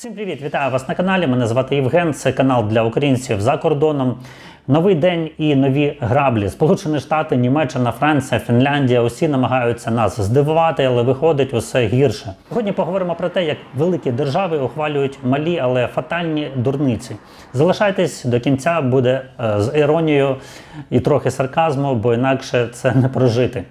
Всім привіт! Вітаю вас на каналі. Мене звати Євген. Це канал для українців за кордоном. Новий день і нові граблі. Сполучені Штати, Німеччина, Франція, Фінляндія усі намагаються нас здивувати, але виходить усе гірше. Сьогодні поговоримо про те, як великі держави ухвалюють малі, але фатальні дурниці. Залишайтесь до кінця, буде е, з іронією і трохи сарказму, бо інакше це не прожити.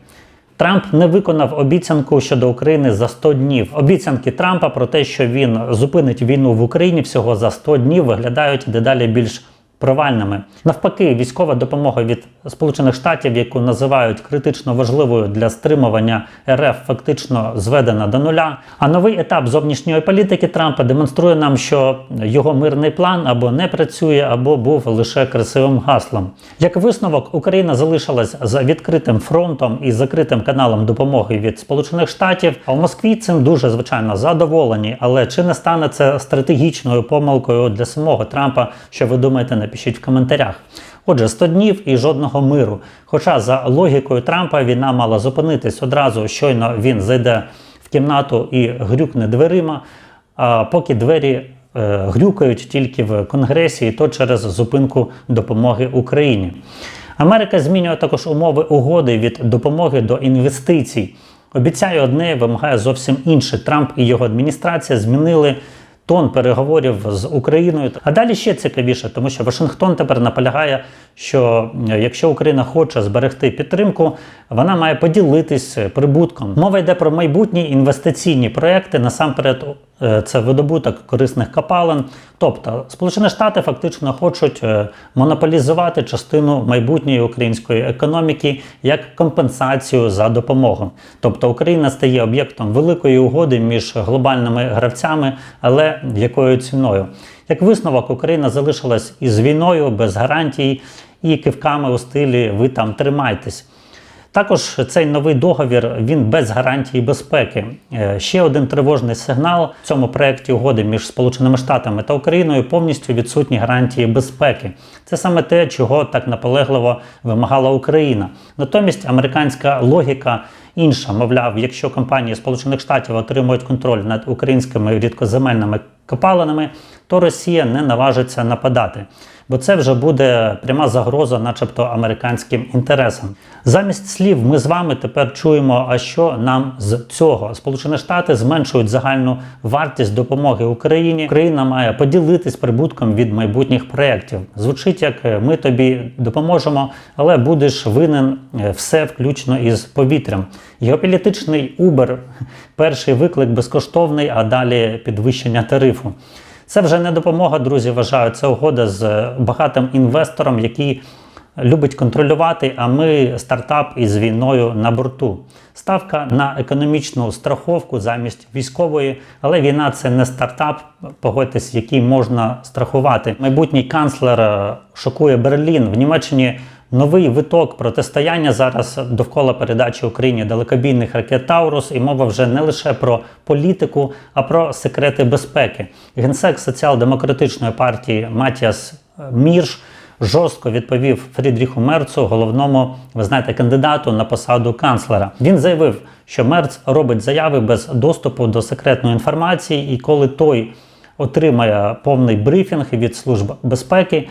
Трамп не виконав обіцянку щодо України за 100 днів. Обіцянки Трампа про те, що він зупинить війну в Україні всього за 100 днів, виглядають дедалі більш провальними. Навпаки, військова допомога від Сполучених Штатів, яку називають критично важливою для стримування РФ, фактично зведена до нуля. А новий етап зовнішньої політики Трампа демонструє нам, що його мирний план або не працює, або був лише красивим гаслом. Як висновок, Україна залишилась за відкритим фронтом і закритим каналом допомоги від Сполучених Штатів. А в Москві цим дуже звичайно задоволені. Але чи не стане це стратегічною помилкою для самого Трампа? Що ви думаєте, напишіть в коментарях. Отже, 100 днів і жодного миру. Хоча за логікою Трампа війна мала зупинитись одразу, щойно він зайде в кімнату і грюкне дверима, а поки двері е, грюкають тільки в Конгресі, і то через зупинку допомоги Україні. Америка змінює також умови угоди від допомоги до інвестицій. Обіцяє одне, вимагає зовсім інше. Трамп і його адміністрація змінили тон переговорів з Україною. А далі ще цікавіше, тому що Вашингтон тепер наполягає, що е, якщо Україна хоче зберегти підтримку, вона має поділитись прибутком. Мова йде про майбутні інвестиційні проекти. Насамперед, е, це видобуток корисних копалин. Тобто, Сполучені Штати фактично хочуть е, монополізувати частину майбутньої української економіки як компенсацію за допомогу. Тобто Україна стає об'єктом великої угоди між глобальними гравцями, але якою ціною? Як висновок, Україна залишилась із війною без гарантій і кивками у стилі Ви там тримайтесь. Також цей новий договір він без гарантії безпеки. Е, Ще один тривожний сигнал в цьому проєкті угоди між Сполученими Штатами та Україною повністю відсутні гарантії безпеки. Це саме те, чого так наполегливо вимагала Україна. Натомість американська логіка інша. Мовляв, якщо компанії Сполучених Штатів отримують контроль над українськими рідкоземельними копалинами, то Росія не наважиться нападати. Бо це вже буде пряма загроза, начебто, американським інтересам. Замість слів, ми з вами тепер чуємо, а що нам з цього? Сполучені Штати зменшують загальну вартість допомоги Україні. Україна має поділитись прибутком від майбутніх проєктів. Звучить як ми тобі допоможемо, але будеш винен е, все включно із повітрям. Геополітичний Uber – перший виклик безкоштовний, а далі підвищення тарифу. Це вже не допомога, друзі. Вважаю, це угода з багатим інвестором, який любить контролювати. А ми стартап із війною на борту. Ставка на економічну страховку замість військової, але війна це не стартап, погодьтесь, який можна страхувати. Майбутній канцлер е, шокує Берлін в Німеччині. Новий виток протистояння зараз довкола передачі Україні далекобійних ракет Таурус, і мова вже не лише про політику, а про секрети безпеки. Генсек соціал-демократичної партії Матіас Мірш жорстко відповів Фрідріху Мерцу, головному, ви знаєте, кандидату на посаду канцлера. Він заявив, що Мерц робить заяви без доступу до секретної інформації, і коли той отримає повний брифінг від служб безпеки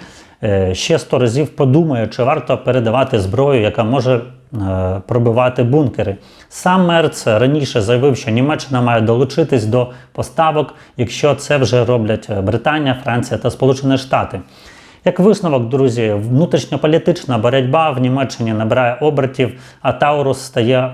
ще сто разів подумає, чи варто передавати зброю, яка може е, пробивати бункери. Сам Мерц раніше заявив, що Німеччина має долучитись до поставок, якщо це вже роблять Британія, Франція та Сполучені Штати. Як висновок, друзі, внутрішньополітична боротьба в Німеччині набирає обертів, а Таурус стає е,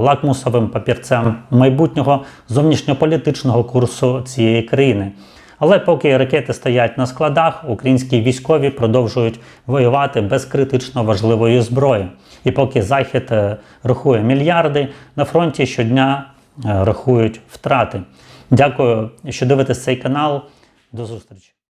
лакмусовим папірцем майбутнього зовнішньополітичного курсу цієї країни. Але поки ракети стоять на складах, українські військові продовжують воювати без критично важливої зброї. І поки Захід е, рахує мільярди, на фронті щодня е, рахують втрати. Дякую, що дивитесь цей канал. До зустрічі!